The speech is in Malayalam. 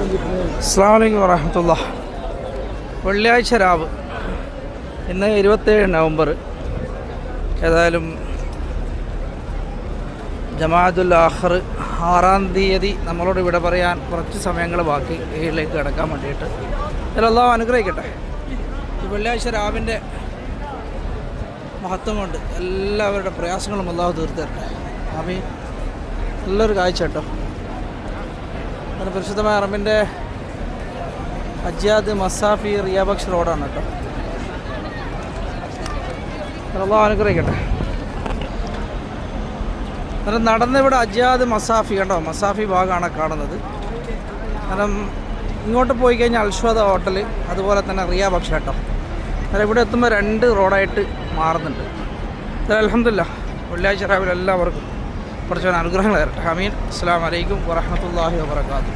അസ്സാം വലൈക്കും വറഹമത്തുള്ള വെള്ളിയാഴ്ച രാവ്. ഇന്ന് ഇരുപത്തേഴ് നവംബർ. ഏതായാലും ജമാഅത്തുൽ ആഹർ ആറാം തീയതി നമ്മളോട് ഇവിടെ പറയാൻ കുറച്ച് സമയങ്ങൾ ബാക്കി ഏഴിലേക്ക് കിടക്കാൻ വേണ്ടിയിട്ട്. ഇതിലെല്ലാം അനുഗ്രഹിക്കട്ടെ. ഈ വെള്ളിയാഴ്ച രാവിന്റെ മഹത്വം കൊണ്ട് എല്ലാവരുടെ പ്രയാസങ്ങളും അല്ലാതെ തീർത്ത് തരട്ടെ ആമീ നല്ലൊരു കാഴ്ച കേട്ടോ. അങ്ങനെ പരിശുദ്ധമായ അറബിന്റെ അജ്യാദ് മസാഫി റിയാബക്ഷ് റോഡാണ് കേട്ടോ. അള്ളാഹു അനുഗ്രഹിക്കട്ടെ. അന്നേരം നടന്നിവിടെ അജ്യാദ് മസാഫി കണ്ടോ? മസാഫി ഭാഗമാണ് കാണുന്നത്. കാരണം ഇങ്ങോട്ട് പോയി കഴിഞ്ഞാൽ അൽഷ്വദ ഹോട്ടൽ അതുപോലെ തന്നെ റിയ ഭക്ഷ കേട്ടോ. അന്നേരം ഇവിടെ എത്തുമ്പോൾ രണ്ട് റോഡായിട്ട് മാറുന്നുണ്ട്. അലഹമില്ല വെള്ളിയാഴ്ച രാവിലെ എല്ലാവർക്കും കുറച്ച് അനുഗ്രഹങ്ങൾ അമീൻ അസ്സാം വലൈക്കും വറഹമത്തല്ലാഹി വാബർക്കാത്തു